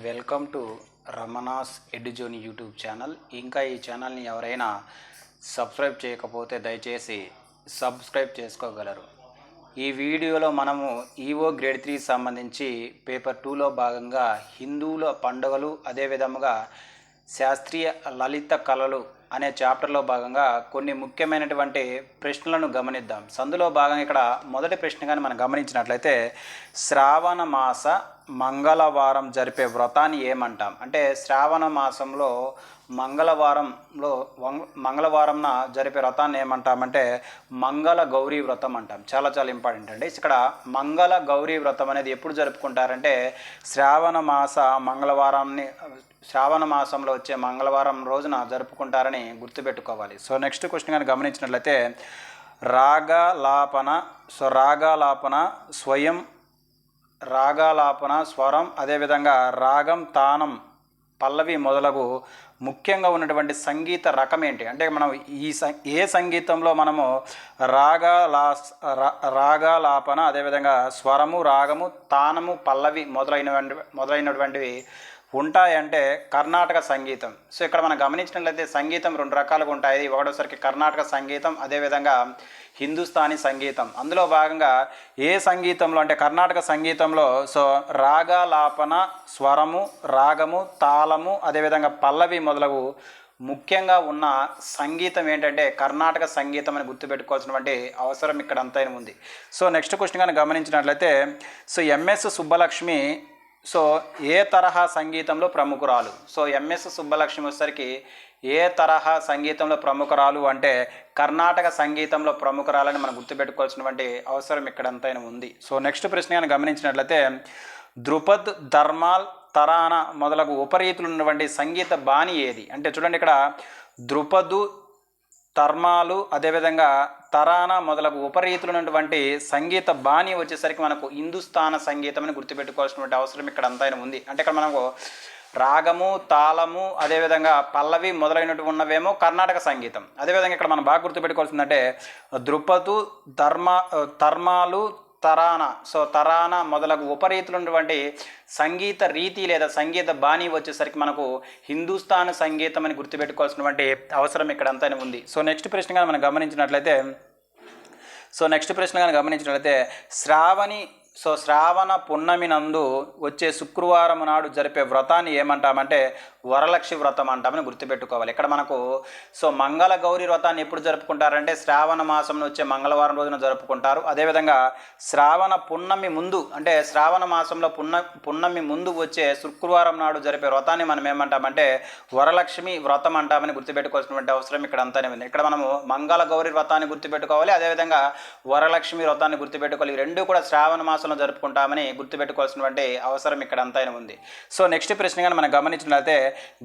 Welcome to Ramana's edzone YouTube channel. ఇంకా ఈ ఛానల్ని ఎవరైనా సబ్స్క్రైబ్ చేయకపోతే దయచేసి సబ్స్క్రైబ్ చేసుకోగలరు. ఈ వీడియోలో మనము ఈఓ గ్రేడ్ త్రీ సంబంధించి పేపర్ టూలో భాగంగా హిందువుల పండుగలు అదే విధముగా శాస్త్రీయ లలిత కళలు అనే చాప్టర్లో భాగంగా కొన్ని ముఖ్యమైనటువంటి ప్రశ్నలను గమనిద్దాం. సందులో భాగంగా ఇక్కడ మొదటి ప్రశ్న కానీ మనం గమనించినట్లయితే శ్రావణ మాస మంగళవారం జరిపే వ్రతాన్ని ఏమంటాం? అంటే శ్రావణ మాసంలో మంగళవారంలో మంగళవారంన జరిపే వ్రతాన్ని ఏమంటామంటే మంగళ గౌరీ వ్రతం అంటాం. చాలా చాలా ఇంపార్టెంట్ అండి. ఇక్కడ మంగళ గౌరీ వ్రతం అనేది ఎప్పుడు జరుపుకుంటారంటే శ్రావణ మాస మంగళవారాన్ని శ్రావణ మాసంలో వచ్చే మంగళవారం రోజున జరుపుకుంటారని గుర్తుపెట్టుకోవాలి. సో నెక్స్ట్ క్వశ్చన్ కానీ గమనించినట్లయితే రాగలాపన సో రాగలాపన స్వయం రాగాలాపన స్వరం అదేవిధంగా రాగం తానం పల్లవి మొదలగు ముఖ్యంగా ఉన్నటువంటి సంగీత రకం ఏంటి? అంటే మనం ఈ సం- ఏ సంగీతంలో మనము రాగాలా రా- రాగాలాపన అదేవిధంగా స్వరము రాగము తానము పల్లవి మొదలైన మొదలైనటువంటివి ఉంటాయంటే కర్ణాటక సంగీతం. సో ఇక్కడ మనం గమనించినట్లయితే సంగీతం రెండు రకాలుగా ఉంటాయి. ఒకటోసరికి కర్ణాటక సంగీతం అదేవిధంగా హిందుస్థానీ సంగీతం. అందులో భాగంగా ఏ సంగీతంలో అంటే కర్ణాటక సంగీతంలో సో రాగాలాపన స్వరము రాగము తాళము అదేవిధంగా పల్లవి మొదలగు ముఖ్యంగా ఉన్న సంగీతం ఏంటంటే కర్ణాటక సంగీతం అని గుర్తుపెట్టుకోవాల్సినటువంటి అవసరం ఇక్కడ అంతైన ఉంది సో నెక్స్ట్ క్వశ్చన్ కానీ గమనించినట్లయితే so M S Subbalakshmi so ఏ తరహా సంగీతంలో ప్రముఖురాలు? సో ఎంఎస్ సుబ్బలక్ష్మి వచ్చేసరికి ఏ తరహా సంగీతంలో ప్రముఖురాలు అంటే కర్ణాటక సంగీతంలో ప్రముఖురాలని మనం గుర్తుపెట్టుకోవాల్సినటువంటి అవసరం ఇక్కడంతైనా ఉంది. సో నెక్స్ట్ ప్రశ్న కానీ గమనించినట్లయితే ద్రుపద్ ధర్మాల్ తరాన మొదలగు ఉపరీతులు ఉన్నటువంటి సంగీత బాణి ఏది? అంటే చూడండి ఇక్కడ ద్రుపదు తర్మాలు అదేవిధంగా తరానా మొదలగు ఉపరీతులైనటువంటి సంగీత బాణి వచ్చేసరికి మనకు హిందుస్థాన సంగీతం అని గుర్తుపెట్టుకోవాల్సినటువంటి అవసరం ఇక్కడ అంతైనా ఉంది. అంటే ఇక్కడ మనకు రాగము తాళము అదేవిధంగా పల్లవి మొదలైనటువంటి ఉన్నవేమో కర్ణాటక సంగీతం. అదేవిధంగా ఇక్కడ మనం బాగా గుర్తుపెట్టుకోవాల్సిందంటే ద్రుపదు ధర్మ తర్మాలు తరాన. సో తరాన మొదలగు ఉపరీతులు ఉన్నటువంటి సంగీత రీతి లేదా సంగీత బాణి వచ్చేసరికి మనకు హిందుస్థాన్ సంగీతం అని గుర్తుపెట్టుకోవాల్సినటువంటి అవసరం ఇక్కడ అంతానే ఉంది. సో నెక్స్ట్ ప్రశ్నగా మనం గమనించినట్లయితే సో నెక్స్ట్ ప్రశ్నగా గమనించినట్లయితే శ్రావణి సో శ్రావణ పున్నమి నందు వచ్చే శుక్రవారం నాడు జరిపే వ్రతాన్ని ఏమంటామంటే వరలక్ష్మి వ్రతం అంటామని గుర్తుపెట్టుకోవాలి. ఇక్కడ మనకు సో మంగళ గౌరి వ్రతాన్ని ఎప్పుడు జరుపుకుంటారంటే శ్రావణ మాసంలో వచ్చే మంగళవారం రోజున జరుపుకుంటారు. అదేవిధంగా శ్రావణ పున్నమి ముందు అంటే శ్రావణ మాసంలో పున్న పున్నమి ముందు వచ్చే శుక్రవారం నాడు జరిపే వ్రతాన్ని మనం ఏమంటామంటే వరలక్ష్మి వ్రతం అంటామని గుర్తుపెట్టుకోవాల్సినటువంటి అవసరం ఇక్కడ అంతానే ఉంది. ఇక్కడ మనము మంగళ గౌరి వ్రతాన్ని గుర్తుపెట్టుకోవాలి. అదేవిధంగా వరలక్ష్మి వ్రతాన్ని గుర్తుపెట్టుకోవాలి. ఈ రెండు కూడా శ్రావణ మాసంలో జరుపుకుంటామని గుర్తుపెట్టుకోవాల్సినటువంటి అవసరం ఇక్కడ అంతైనా ఉంది. సో నెక్స్ట్ ప్రశ్న కానీ మనం గమనించినట్లయితే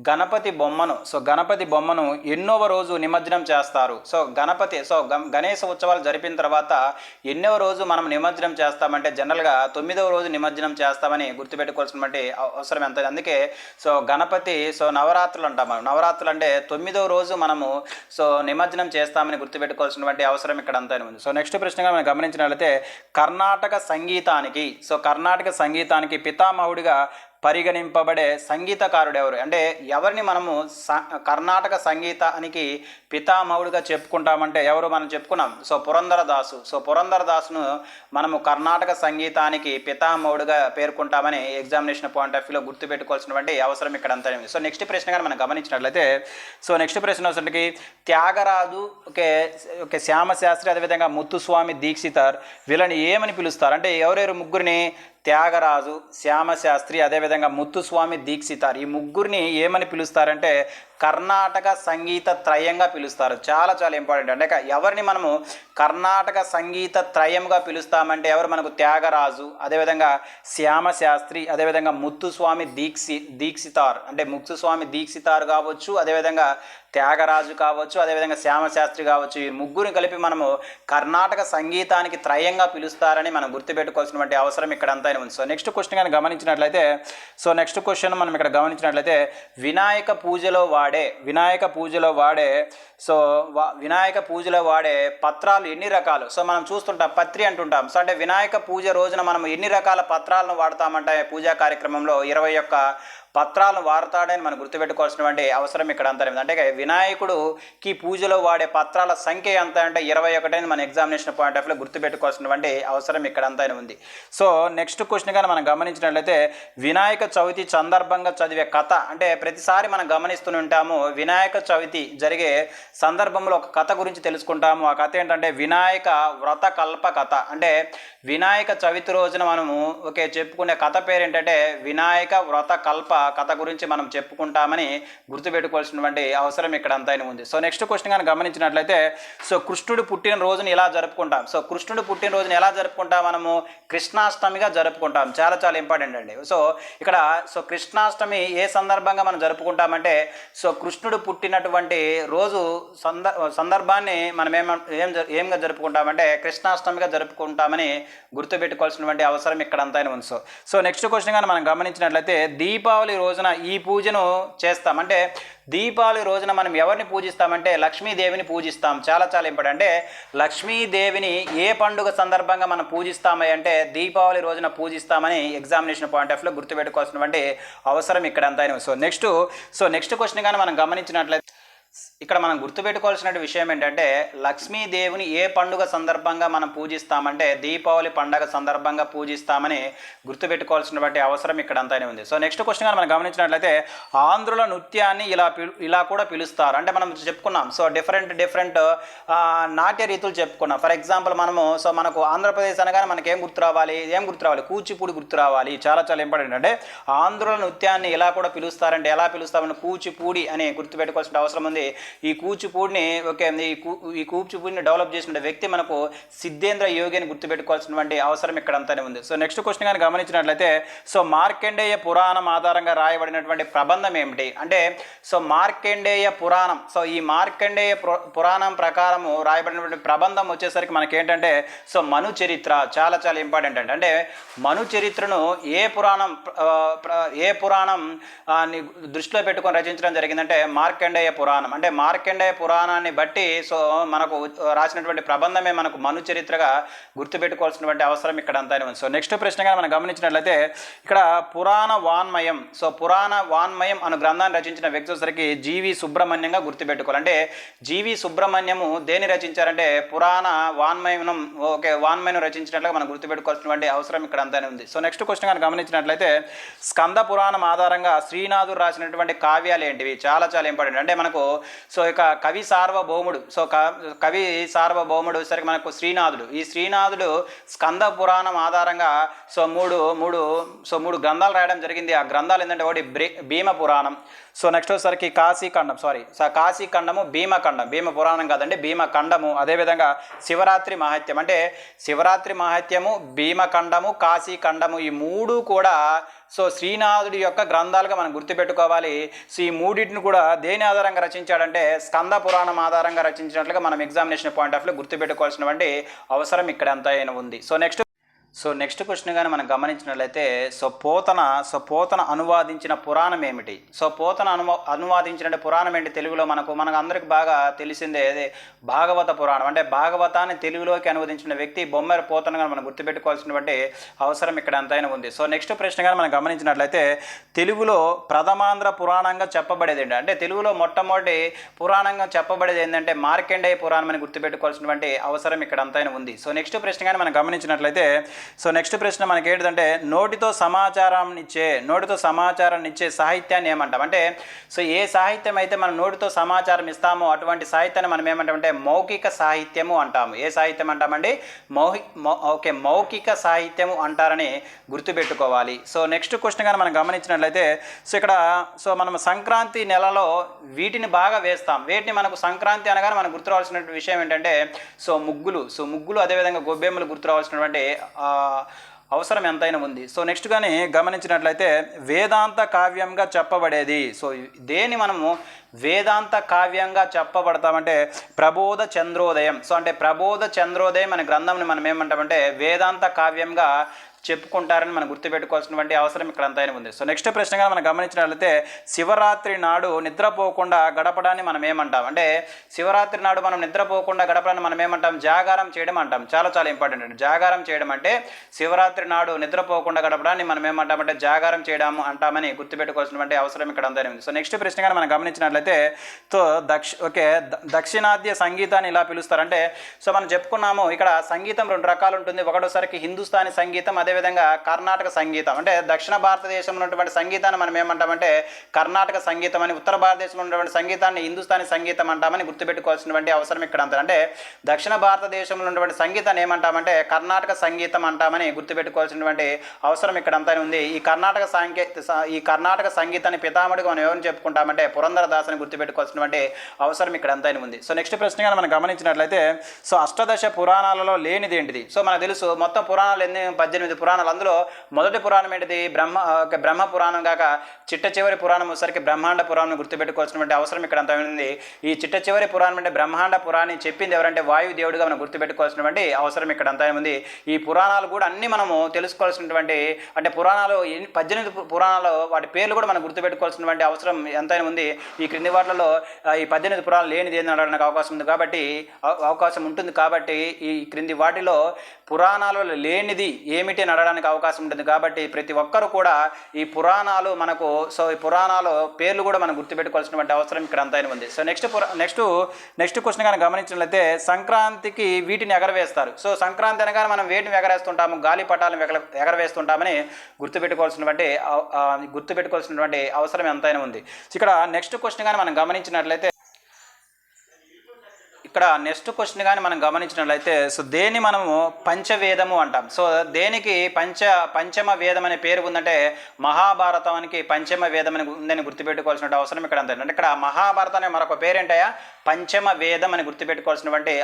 గణపతి బొమ్మను సో గణపతి బొమ్మను ఎన్నోవ రోజు నిమజ్జనం చేస్తారు. సో గణపతి సో గం- గణేశ ఉత్సవాలు జరిపిన తర్వాత ఎన్నో రోజు మనం నిమజ్జనం చేస్తామంటే జనరల్గా తొమ్మిదవ రోజు నిమజ్జనం చేస్తామని గుర్తుపెట్టుకోవాల్సినటువంటి అవసరం ఎంత? అందుకే సో గణపతి సో నవరాత్రులు అంటాం మనం. నవరాత్రులు అంటే తొమ్మిదవ రోజు మనము సో నిమజ్జనం చేస్తామని గుర్తుపెట్టుకోవాల్సినటువంటి అవసరం ఇక్కడ అంతా ఉంది సో నెక్స్ట్ ప్రశ్నగా మనం గమనించినట్లయితే కర్ణాటక సంగీతానికి సో కర్ణాటక సంగీతానికి పితామహుడిగా పరిగణింపబడే సంగీతకారుడు ఎవరు అంటే ఎవరిని మనము స- కర్ణాటక సంగీతానికి పితామహుడిగా చెప్పుకుంటామంటే ఎవరు మనం చెప్పుకున్నాం? సో పురంధరదాసు. సో పురంధరదాసును మనము కర్ణాటక సంగీతానికి పితామహుడిగా పేర్కొంటామని ఎగ్జామినేషన్ పాయింట్ ఆఫ్ వ్యూలో గుర్తుపెట్టుకోవాల్సినటువంటి అవసరం ఇక్కడ అంతా సో నెక్స్ట్ ప్రశ్న కానీ మనం గమనించినట్లయితే సో నెక్స్ట్ ప్రశ్న వచ్చేసరికి త్యాగరాజు ఓకే ఓకే శ్యామశాస్త్రి అదేవిధంగా ముత్తుస్వామి దీక్షితార్ వీళ్ళని ఏమని పిలుస్తారు? అంటే ఎవరెవరు ముగ్గురిని? త్యాగరాజు శ్యామశాస్త్రి అదేవిధంగా ముత్తుస్వామి దీక్షితార్. ఈ ముగ్గురిని ఏమని పిలుస్తారంటే కర్ణాటక సంగీత త్రయంగా పిలుస్తారు. చాలా చాలా ఇంపార్టెంట్. అంటే ఎవరిని మనము కర్ణాటక సంగీత త్రయంగా పిలుస్తామంటే ఎవరు? మనకు త్యాగరాజు అదేవిధంగా శ్యామశాస్త్రి అదేవిధంగా ముత్తుస్వామి దీక్షి దీక్షితార్. అంటే ముత్తుస్వామి దీక్షితార్ కావచ్చు అదేవిధంగా త్యాగరాజు కావచ్చు అదేవిధంగా శ్యామశాస్త్రి కావచ్చు ఈ ముగ్గురిని కలిపి మనము కర్ణాటక సంగీతానికి త్రయంగా పిలుస్తారని మనం గుర్తుపెట్టుకోవాల్సినటువంటి అవసరం ఇక్కడ అంతా ఉంది సో నెక్స్ట్ క్వశ్చన్ కానీ గమనించినట్లయితే సో నెక్స్ట్ క్వశ్చన్ మనం ఇక్కడ గమనించినట్లయితే వినాయక పూజలో వాడే వినాయక పూజలో వాడే సో వా- వినాయక పూజలో వాడే పత్రాలు ఎన్ని రకాలు? సో మనం చూస్తుంటాం పత్రి అంటుంటాం. సో అంటే వినాయక పూజ రోజున మనం ఎన్ని రకాల పత్రాలను వాడతామంటే పూజా కార్యక్రమంలో ఇరవై ఒక్క పత్రాలను వాడతాడని మనం గుర్తుపెట్టుకోవాల్సినటువంటి అవసరం ఇక్కడ అంతా ఉంది అంటే వినాయకుడుకి పూజలో వాడే పత్రాల సంఖ్య ఎంత అంటే ఇరవై ఒకటని మన ఎగ్జామినేషన్ పాయింట్ ఆఫ్ వ్యూలో గుర్తుపెట్టుకోవాల్సినటువంటి అవసరం ఇక్కడ అంతా ఉంది. సో నెక్స్ట్ క్వశ్చన్ కానీ మనం గమనించినట్లయితే వినాయక చవితి సందర్భంగా చదివే కథ అంటే ప్రతిసారి మనం గమనిస్తూనే ఉంటాము వినాయక చవితి జరిగే సందర్భంలో ఒక కథ గురించి తెలుసుకుంటాము. ఆ కథ ఏంటంటే వినాయక వ్రత కల్ప కథ. అంటే వినాయక చవితి రోజున మనము ఓకే చెప్పుకునే కథ పేరు ఏంటంటే వినాయక వ్రత కల్ప కథ గురించి మనం చెప్పుకుంటామని గుర్తుపెట్టుకోవాల్సినటువంటి అవసరం ఇక్కడ అంతా ఉంది. సో నెక్స్ట్ క్వశ్చన్ కానీ గమనించినట్లయితే సో కృష్ణుడు పుట్టిన రోజుని ఇలా జరుపుకుంటాం? సో కృష్ణుడు పుట్టిన రోజున ఎలా జరుపుకుంటాం మనము? కృష్ణాష్టమిగా జరుపుకుంటాం. చాలా చాలా ఇంపార్టెంట్ అండి. సో ఇక్కడ సో కృష్ణాష్టమి ఏ సందర్భంగా మనం జరుపుకుంటామంటే సో కృష్ణుడు పుట్టినటువంటి రోజు సందర్ సందర్భాన్ని మనం ఏమ ఏం ఏంగా జరుపుకుంటామంటే కృష్ణాష్టమిగా జరుపుకుంటామని గుర్తుపెట్టుకోవాల్సినటువంటి అవసరం ఇక్కడ అంతా ఉంది. సో సో నెక్స్ట్ క్వశ్చన్ కానీ మనం గమనించినట్లయితే దీపావళి రోజున ఈ పూజను చేస్తాం. అంటే దీపావళి రోజున మనం ఎవరిని పూజిస్తామంటే లక్ష్మీదేవిని పూజిస్తాం. చాలా చాలా ఇంపార్టెంట్. అంటే లక్ష్మీదేవిని ఏ పండుగ సందర్భంగా మనం పూజిస్తామని అంటే దీపావళి రోజున పూజిస్తామని ఎగ్జామినేషన్ పాయింట్ ఆఫ్లో గుర్తుపెట్టుకోవాల్సినటువంటి అవసరం ఇక్కడ అంతా so next so next question కానీ మనం గమనించినట్లయితే ఇక్కడ మనం గుర్తుపెట్టుకోవాల్సిన విషయం ఏంటంటే లక్ష్మీదేవిని ఏ పండుగ సందర్భంగా మనం పూజిస్తామంటే దీపావళి పండుగ సందర్భంగా పూజిస్తామని గుర్తుపెట్టుకోవాల్సినటువంటి అవసరం ఇక్కడ అంతానే ఉంది. సో నెక్స్ట్ క్వశ్చన్ మనం గమనించినట్లయితే ఆంధ్రుల నృత్యాన్ని ఇలా పిలు ఇలా కూడా పిలుస్తారు. అంటే మనం చెప్పుకున్నాం సో డిఫరెంట్ డిఫరెంట్ నాట్య రీతులు చెప్పుకున్నాం. ఫర్ ఎగ్జాంపుల్ మనము సో మనకు ఆంధ్రప్రదేశ్ అనగానే మనకి ఏం గుర్తు రావాలి ఏం గుర్తు రావాలి కూచిపూడి గుర్తు రావాలి చాలా చాలా ఇంపార్టెంట్. అంటే ఆంధ్రుల నృత్యాన్ని ఇలా కూడా పిలుస్తారంటే ఎలా పిలుస్తామని కూచిపూడి అని గుర్తుపెట్టుకోవాల్సిన అవసరం ఉంది. ఈ కూచిపూడిని ఓకే ఈ కూ ఈ కూచిపూడిని డెవలప్ చేసిన వ్యక్తి మనకు సిద్ధేంద్ర యోగి అని గుర్తుపెట్టుకోవాల్సినటువంటి అవసరం ఇక్కడ అంతానే ఉంది. సో నెక్స్ట్ క్వశ్చన్ కానీ గమనించినట్లయితే సో మార్కండేయ పురాణం ఆధారంగా రాయబడినటువంటి ప్రబంధం ఏమిటి? అంటే సో మార్కండేయ పురాణం సో ఈ మార్కండేయ పురాణం ప్రకారము రాయబడినటువంటి ప్రబంధం వచ్చేసరికి మనకేంటంటే సో మను చరిత్ర చాలా చాలా ఇంపార్టెంట్ అండి. అంటే మను చరిత్రను ఏ పురాణం ఏ పురాణం దృష్టిలో పెట్టుకొని రచించడం జరిగిందంటే మార్కండేయ పురాణం. అంటే మార్కండేయ పురాణాన్ని బట్టి సో మనకు రాసినటువంటి ప్రబంధమే మనకు మను చరిత్రగా గుర్తుపెట్టుకోవాల్సినటువంటి అవసరం ఇక్కడ అంతా ఉంది. సో నెక్స్ట్ ప్రశ్నగా మనం గమనించినట్లయితే ఇక్కడ పురాణ వాన్మయం సో పురాణ వాన్మయం అను గ్రంథాన్ని రచించిన వ్యక్తి వచ్చేసరికి జీవి సుబ్రహ్మణ్యంగా గుర్తుపెట్టుకోవాలి. అంటే జీవి సుబ్రహ్మణ్యము దేని రచించారంటే పురాణ వాన్మయం ఓకే వాన్మయం రచించినట్లుగా మనం గుర్తుపెట్టుకోవాల్సినటువంటి అవసరం ఇక్కడ అంతానే ఉంది. సో నెక్స్ట్ క్వశ్చన్ కానీ గమనించినట్లయితే స్కంద పురాణం ఆధారంగా శ్రీనాథుడు రాసినటువంటి కావ్యాలు ఏంటివి? చాలా చాలా ఇంపార్టెంట్. అంటే మనకు సో ఇక కవి సార్వభౌముడు సో క- కవి సార్వభౌముడు సరికి మనకు శ్రీనాథుడు. ఈ శ్రీనాథుడు స్కంద పురాణం ఆధారంగా సో మూడు మూడు సో మూడు గ్రంథాలు రాయడం జరిగింది. ఆ గ్రంథాలు ఏంటంటే ఒకటి భీమ పురాణం. సో నెక్స్ట్ వచ్చేసరికి కాశీఖండం సారీ సో కాశీఖండము భీమఖండం. భీమ పురాణం కాదండి భీమఖండము. అదేవిధంగా శివరాత్రి మహత్యం. అంటే శివరాత్రి మహత్యము భీమఖండము కాశీఖండము ఈ మూడు కూడా సో శ్రీనాథుడి యొక్క గ్రంథాలుగా మనం గుర్తుపెట్టుకోవాలి. సో ఈ మూడింటిని కూడా దేని ఆధారంగా రచించాడంటే స్కంద పురాణం ఆధారంగా రచించినట్లుగా మనం ఎగ్జామినేషన్ పాయింట్ ఆఫ్ వ్యూలో గుర్తుపెట్టుకోవాల్సినటువంటి అవసరం ఇక్కడ ఎంతైనా ఉంది. So next so next question కానీ మనం గమనించినట్లయితే సో పోతన సో పోతన అనువాదించిన పురాణం ఏమిటి? సో పోతన అను అనువాదించిన పురాణం ఏంటి తెలుగులో? మనకు మనకు అందరికి బాగా తెలిసిందే అదే భాగవత పురాణం. అంటే భాగవతాన్ని తెలుగులోకి అనువదించిన వ్యక్తి బొమ్మెర కానీ మనం గుర్తుపెట్టుకోవాల్సినటువంటి అవసరం ఇక్కడ ఎంతైనా ఉంది. సో నెక్స్ట్ ప్రశ్న కానీ మనం గమనించినట్లయితే తెలుగులో ప్రథమాంధ్ర పురాణంగా చెప్పబడేది ఏంటి? అంటే తెలుగులో మొట్టమొదటి పురాణంగా చెప్పబడేది ఏంటంటే మార్కండేయ పురాణం అని గుర్తుపెట్టుకోవాల్సినటువంటి అవసరం ఇక్కడ అంతైనా ఉంది. సో నెక్స్ట్ ప్రశ్న కానీ మనం గమనించినట్లయితే సో నెక్స్ట్ ప్రశ్న మనకి ఏంటంటే నోటితో సమాచారం ఇచ్చే నోటితో సమాచారాన్ని ఇచ్చే సాహిత్యాన్ని ఏమంటాం? అంటే సో ఏ సాహిత్యం అయితే మనం నోటితో సమాచారం ఇస్తామో అటువంటి సాహిత్యాన్ని మనం ఏమంటామంటే మౌఖిక సాహిత్యము అంటాము. ఏ సాహిత్యం అంటామండి? మౌహి ఓకే మౌఖిక సాహిత్యము అంటారని గుర్తుపెట్టుకోవాలి. సో నెక్స్ట్ క్వశ్చన్ కానీ మనం గమనించినట్లయితే సో ఇక్కడ సో మనం సంక్రాంతి నెలలో వీటిని బాగా వేస్తాం. వీటిని మనకు సంక్రాంతి అనగానే మనకు గుర్తు రావాల్సిన విషయం ఏంటంటే సో ముగ్గులు. సో ముగ్గులు అదేవిధంగా గొబ్బెమ్మలు గుర్తు రావాల్సినటువంటి అవసరం ఎంతైనా ఉంది. సో నెక్స్ట్ కానీ గమనించినట్లయితే వేదాంత కావ్యంగా చెప్పబడేది. సో దేని మనము వేదాంత కావ్యంగా చెప్పబడతామంటే ప్రబోధ చంద్రోదయం. సో అంటే ప్రబోధ చంద్రోదయం అనే గ్రంథంని మనం ఏమంటామంటే వేదాంత కావ్యంగా చెప్పుకుంటారని మనం గుర్తుపెట్టుకోవాల్సినటువంటి అవసరం ఇక్కడ అంతా ఉంది. సో నెక్స్ట్ ప్రశ్నగా మనం గమనించినట్లయితే శివరాత్రి నాడు నిద్రపోకుండా గడపడాన్ని మనం ఏమంటాం? అంటే శివరాత్రి నాడు మనం నిద్రపోకుండా గడపడాన్ని మనం ఏమంటాం? జాగారం చేయడం అంటాం. చాలా చాలా ఇంపార్టెంట్ అండి. జాగారం చేయడం అంటే శివరాత్రి నాడు నిద్రపోకుండా గడపడాన్ని మనం ఏమంటామంటే జాగారం చేయడం అంటామని గుర్తుపెట్టుకోవాల్సినటువంటి అవసరం ఇక్కడ అంతా ఉంది. సో నెక్స్ట్ ప్రశ్నగా మనం గమనించినట్లయితే సో దక్ష ఓకే దక్షిణాద్య సంగీతాన్ని ఇలా పిలుస్తారంటే సో మనం చెప్పుకున్నాము ఇక్కడ సంగీతం రెండు రకాలు ఉంటుంది. ఒకటోసారికి హిందుస్థానీ సంగీతం అదేవిధంగా కర్ణాటక సంగీతం. అంటే దక్షిణ భారతదేశంలో ఉన్నటువంటి సంగీతాన్ని మనం ఏమంటామంటే కర్ణాటక సంగీతం అని ఉత్తర భారతదేశంలో ఉన్నటువంటి సంగీతాన్ని హిందుస్థానీ సంగీతం అంటామని గుర్తుపెట్టుకోవాల్సినటువంటి అవసరం ఇక్కడ అంతా అంటే దక్షిణ భారతదేశంలో ఉన్నటువంటి సంగీతాన్ని ఏమంటామంటే కర్ణాటక సంగీతం అంటామని గుర్తుపెట్టుకోవాల్సినటువంటి అవసరం ఇక్కడ అంతా ఉంది. ఈ కర్ణాటక సంగీ ఈ కర్ణాటక సంగీతాన్ని పితామడిగా మనం ఎవరిని చెప్పుకుంటామంటే పురంధరదాసని గుర్తుపెట్టుకోవాల్సినటువంటి అవసరం ఇక్కడ అంతా ఉంది. సో నెక్స్ట్ ప్రశ్నగా మనం గమనించినట్లయితే సో అష్టదశ పురాణాలలో లేనిది ఏంటిది సో మనకు తెలుసు మొత్తం పురాణాలు ఎన్ని పద్దెనిమిది పురాణాలు. అందులో మొదటి పురాణం ఏంటిది? బ్రహ్మ ఒక బ్రహ్మ పురాణం కాక చిట్ట చివరి పురాణం వచ్చేసరికి బ్రహ్మాండ పురాణం గుర్తుపెట్టుకోవాల్సినటువంటి అవసరం ఇక్కడ అంత ఉంది ఈ చిట్ట చివరి పురాణం అంటే బ్రహ్మాండ పురాణం చెప్పింది ఎవరంటే వాయు దేవుడిగా మనం గుర్తుపెట్టుకోవాల్సినటువంటి అవసరం ఇక్కడ అంతా ఉంది ఈ పురాణాలు కూడా అన్ని మనము తెలుసుకోవాల్సినటువంటి అంటే పురాణాలు ఎన్ని- పద్దెనిమిది పురాణాలు వాటి పేర్లు కూడా మనం గుర్తుపెట్టుకోవాల్సినటువంటి అవసరం ఎంతైనా ఉంది. ఈ క్రింది వాటిలలో ఈ పద్దెనిమిది పురాణాలు లేనిది ఏంది అనడానికి అవకాశం ఉంది కాబట్టి అవకాశం ఉంటుంది కాబట్టి ఈ క్రింది వాటిలో పురాణాలలో లేనిది ఏమిటి నడడానికి అడగడానికి అవకాశం ఉంటుంది. కాబట్టి ప్రతి ఒక్కరు కూడా ఈ పురాణాలు మనకు సో ఈ పురాణాలు పేర్లు కూడా మనం గుర్తుపెట్టుకోవాల్సినటువంటి అవసరం ఇక్కడ అంతైనా ఉంది సో నెక్స్ట్ పురా నెక్స్ట్ నెక్స్ట్ క్వశ్చన్ కానీ గమనించినట్లయితే సంక్రాంతికి వీటిని ఎగరవేస్తారు. సో సంక్రాంతి అనగానే మనం వేటిని ఎగరేస్తుంటాము? గాలిపటాలను ఎగర ఎగరవేస్తుంటామని గుర్తుపెట్టుకోవాల్సినటువంటి గుర్తుపెట్టుకోవాల్సినటువంటి అవసరం ఎంతైనా ఉంది. ఇక్కడ నెక్స్ట్ క్వశ్చన్ కానీ మనం గమనించినట్లయితే ఇక్కడ నెక్స్ట్ క్వశ్చన్ కానీ మనం గమనించినట్లయితే సో దేని మనము పంచవేదము అంటాం? సో దేనికి పంచ పంచమ వేదం అనే పేరు ఉందంటే మహాభారతానికి పంచమ వేదం అని ఉందని గుర్తుపెట్టుకోవాల్సిన అవసరం ఇక్కడ అంతే. అంటే ఇక్కడ మహాభారతం అనే మరొక పేరేంటయా పంచమ వేదం అని గుర్తుపెట్టుకోవాల్సినటువంటి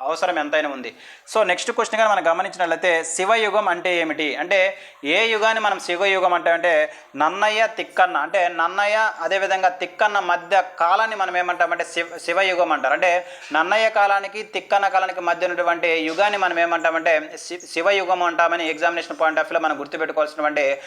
అవసరం ఎంతైనా ఉంది. సో నెక్స్ట్ క్వశ్చన్ కానీ మనం గమనించినట్లయితే శివయుగం అంటే ఏమిటి? అంటే ఏ యుగాన్ని మనం శివయుగం అంటామంటే నన్నయ్య తిక్కన్న. అంటే నన్నయ్య అదేవిధంగా తిక్కన్న మధ్య కాలాన్ని మనం ఏమంటామంటే శివ శివయుగం అంటారు. అంటే నన్నయ్య కాలానికి తిక్కన్న కాలానికి మధ్య ఉన్నటువంటి యుగాన్ని మనం ఏమంటామంటే శి- శివయుగం అంటామని ఎగ్జామినేషన్ పాయింట్ ఆఫ్ వ్యూలో మనం గుర్తుపెట్టుకోవాల్సినటువంటి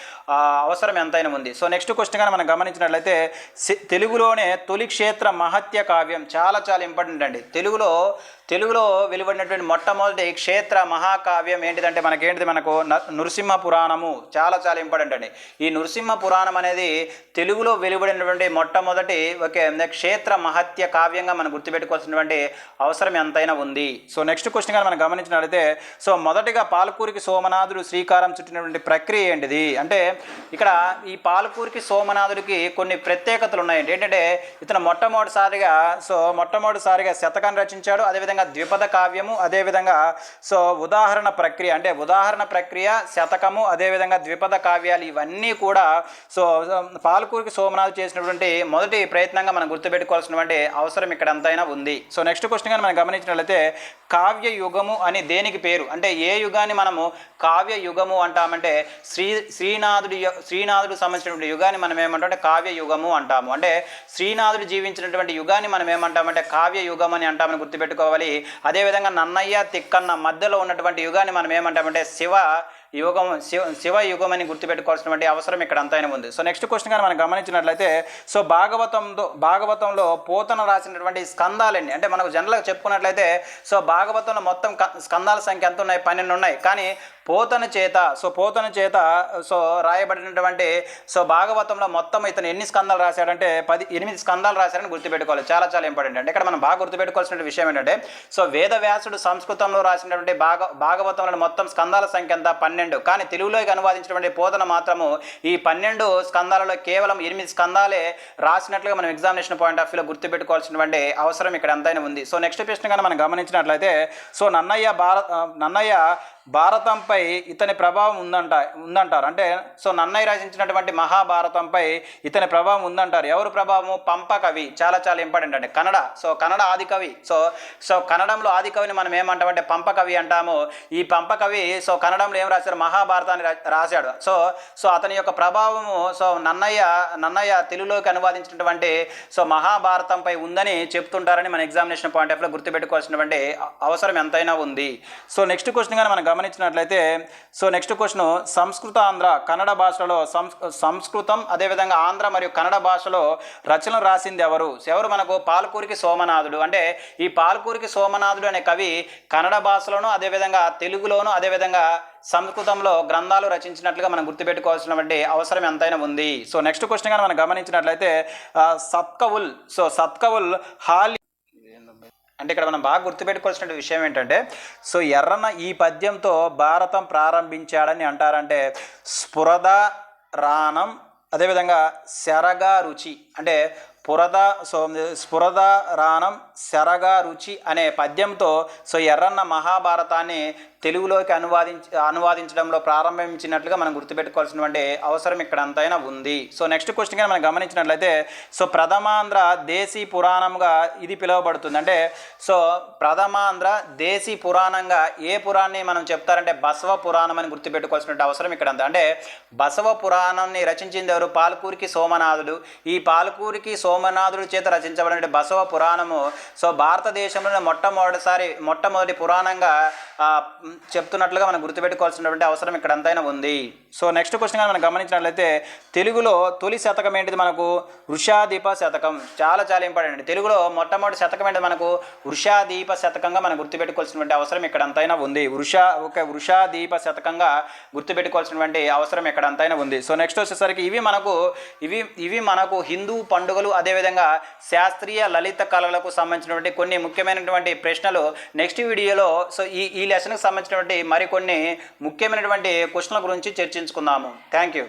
అవసరం ఎంతైనా ఉంది. సో నెక్స్ట్ క్వశ్చన్ కానీ మనం గమనించినట్లయితే సి- తెలుగులోనే తొలి క్షేత్ర మహత్య కావ్యం చాలా చాలా ఇంపార్టెంట్ అండి. తెలుగులో తెలుగులో వెలువడినటువంటి మొట్టమొదటి క్షేత్ర మహాకావ్యం ఏంటిదంటే మనకేంటిది మనకు? న- నృసింహ పురాణము. చాలా చాలా ఇంపార్టెంట్ అండి. ఈ నృసింహ పురాణం అనేది తెలుగులో వెలువడినటువంటి మొట్టమొదటి ఓకే క్షేత్ర మహత్య కావ్యంగా మనం గుర్తుపెట్టుకోవాల్సినటువంటి అవసరం ఎంతైనా ఉంది. సో నెక్స్ట్ క్వశ్చన్ కానీ మనం గమనించినట్లయితే సో మొదటిగా పాలకూరికి సోమనాథుడు శ్రీకారం చుట్టినటువంటి ప్రక్రియ ఏంటిది? అంటే ఇక్కడ ఈ పాలకూరికి సోమనాథుడికి కొన్ని ప్రత్యేకతలు ఉన్నాయండి. ఏంటంటే ఇతను మొట్టమొదటిసారిగా సో మొట్టమొదటిసారిగా శతకాన్ని రచించాడు. అదేవిధంగా ద్విపద కావ్యము అదేవిధంగా సో ఉదాహరణ ప్రక్రియ అంటే ఉదాహరణ ప్రక్రియ శతకము అదేవిధంగా ద్విపద కావ్యాలు ఇవన్నీ కూడా సో సో పాలకూరికి సోమనాథ్ చేసినటువంటి మొదటి ప్రయత్నంగా మనం గుర్తుపెట్టుకోవాల్సినటువంటి అవసరం ఇక్కడ ఎంతైనా ఉంది. సో నెక్స్ట్ క్వశ్చన్ కానీ మనం గమనించినట్లయితే కావ్య యుగము అని దేనికి పేరు? అంటే ఏ యుగాన్ని మనము కావ్య యుగము అంటామంటే శ్రీ శ్రీనాథుడి శ్రీనాథుడు సంబంధించినటువంటి యుగాన్ని మనం ఏమంటామంటే కావ్య యుగము అంటాము. అంటే శ్రీనాథుడు జీవించినటువంటి యుగాన్ని మనం ఏమంటామంటే కావ్య యుగం అని అంటామని గుర్తుపెట్టుకోవాలి. అదేవిధంగా నన్నయ్య తిక్కన్న మధ్యలో ఉన్నటువంటి యుగాన్ని మనం ఏమంటామంటే శివ యుగం శివ శివ యుగం అని గుర్తుపెట్టుకోవాల్సినటువంటి అవసరం ఇక్కడ అంతైనా ఉంది. సో నెక్స్ట్ క్వశ్చన్ కానీ మనం గమనించినట్లయితే సో భాగవతంతో భాగవతంలో పోతన రాసినటువంటి స్కందాలండి అంటే మనకు జనరల్గా చెప్పుకున్నట్లయితే సో భాగవతంలో మొత్తం స్కందాల సంఖ్య ఎంత ఉన్నాయి పన్నెండు ఉన్నాయి. కానీ పోతన చేత సో పోతన చేత సో రాయబడినటువంటి సో భాగవతంలో మొత్తం ఇతను ఎన్ని స్కందాలు రాశాడంటే పది ఎనిమిది స్కందాలు రాశాడని గుర్తుపెట్టుకోవాలి. చాలా చాలా ఇంపార్టెంట్. అంటే ఇక్కడ మనం బాగా గుర్తుపెట్టుకోవాల్సిన విషయం ఏంటంటే సో వేదవ్యాసుడు సంస్కృతంలో రాసినటువంటి భాగ భాగవతంలో మొత్తం స్కందాల సంఖ్య ఎంత పన్నెండు. కానీ తెలుగులోకి అనువాదించినటువంటి పోతన మాత్రము ఈ పన్నెండు స్కందాలలో కేవలం ఎనిమిది స్కందాలే రాసినట్లుగా మనం ఎగ్జామినేషన్ పాయింట్ ఆఫ్ వ్యూలో గుర్తుపెట్టుకోవాల్సినటువంటి అవసరం ఇక్కడ ఎంతైనా ఉంది. సో నెక్స్ట్ ప్రశ్న కానీ మనం గమనించినట్లయితే సో నన్నయ్య భారత నన్నయ్య భారతంపై ఇతని ప్రభావం ఉందంట ఉందంటారు. అంటే సో నన్నయ్య రచించినటువంటి మహాభారతంపై ఇతని ప్రభావం ఉందంటారు. ఎవరు ప్రభావము? పంప కవి. చాలా చాలా ఇంపార్టెంట్ అండి. కన్నడ. సో కన్నడ ఆది కవి. సో సో కన్నడంలో ఆది కవిని మనం ఏమంటామంటే పంప కవి అంటాము. ఈ పంప కవి సో కన్నడంలో ఏం రాశారు మహాభారతాన్ని రాశాడు. సో సో అతని యొక్క ప్రభావము సో నన్నయ్య నన్నయ్య తెలుగులోకి అనువాదించినటువంటి సో మహాభారతంపై ఉందని చెప్తుంటారని మన ఎగ్జామినేషన్ పాయింట్ ఆఫ్లో గుర్తుపెట్టుకోవాల్సినటువంటి అవసరం ఎంతైనా ఉంది. సో నెక్స్ట్ క్వశ్చన్ కానీ మనం గమనించినట్లయితే so next question Sanskrit Andhra Kannada భాషలో సంస్కృతం అదేవిధంగా ఆంధ్ర మరియు కన్నడ భాషలో రచనలు రాసింది ఎవరు? ఎవరు మనకు? పాల్కూరికి సోమనాథుడు. అంటే ఈ పాల్కూరికి సోమనాథుడు అనే కవి కన్నడ భాషలోను అదేవిధంగా తెలుగులోను అదేవిధంగా సంస్కృతంలో గ్రంథాలు రచించినట్లుగా మనం గుర్తుపెట్టుకోవాల్సినటువంటి అవసరం ఎంతైనా ఉంది. సో నెక్స్ట్ క్వశ్చన్ కానీ మనం గమనించినట్లయితే సత్కవుల్. సో సత్కవుల్ హాలి అంటే ఇక్కడ మనం బాగా గుర్తుపెట్టుకోవాల్సిన విషయం ఏంటంటే సో ఎర్రన్న ఈ పద్యంతో భారతం ప్రారంభించాడని అంటారంటే స్ఫురద రాణం అదేవిధంగా శరగా రుచి. అంటే పురద సో స్ఫురద రాణం శరగా రుచి అనే పద్యంతో సో ఎర్రన్న మహాభారతాన్ని తెలుగులోకి అనువాదించ అనువాదించడంలో ప్రారంభించినట్లుగా మనం గుర్తుపెట్టుకోవాల్సినటువంటి అవసరం ఇక్కడ అంతైనా ఉంది. సో నెక్స్ట్ క్వశ్చన్ కానీ మనం గమనించినట్లయితే సో ప్రథమాంధ్ర దేశీ పురాణంగా ఇది పిలువబడుతుంది. అంటే సో ప్రథమాంధ్ర దేశీ పురాణంగా ఏ పురాణాన్ని మనం చెప్తారంటే బసవ పురాణం అని గుర్తుపెట్టుకోవాల్సిన అవసరం ఇక్కడ అంత అంటే బసవ పురాణాన్ని రచించింది ఎవరు? పాల్కూరికి సోమనాథుడు. ఈ పాల్కూరికి సోమనాథుడు చేత రచించబడిన బసవ పురాణము సో భారతదేశంలోనే మొట్టమొదటిసారి మొట్టమొదటి పురాణంగా చెప్తున్నట్లుగా మనం గుర్తుపెట్టుకోవాల్సినటువంటి అవసరం ఇక్కడ అంతైనా ఉంది. సో నెక్స్ట్ క్వశ్చన్గా మనం గమనించినట్లయితే తెలుగులో తొలి శతకం ఏంటిది మనకు? వృషాదీప శతకం. చాలా చాలా ఇంపార్టెంట్. అండి తెలుగులో మొట్టమొదటి శతకం ఏంటిది మనకు? వృషాదీప శతకంగా మనం గుర్తుపెట్టుకోవాల్సినటువంటి అవసరం ఇక్కడ అంతైనా ఉంది. వృష ఒక వృషాదీప శతకంగా గుర్తుపెట్టుకోవాల్సినటువంటి అవసరం ఇక్కడ అంతైనా ఉంది. సో నెక్స్ట్ వచ్చేసరికి ఇవి మనకు ఇవి ఇవి మనకు హిందూ పండుగలు అదేవిధంగా శాస్త్రీయ లలిత కళలకు సంబంధించినటువంటి కొన్ని ముఖ్యమైనటువంటి ప్రశ్నలు నెక్స్ట్ వీడియోలో. సో ఈ ఈ లెసన్కి సంబంధించినటువంటి మరికొన్ని ముఖ్యమైనటువంటి క్వశ్చన్ల గురించి చర్చించుకుందాము. Thank you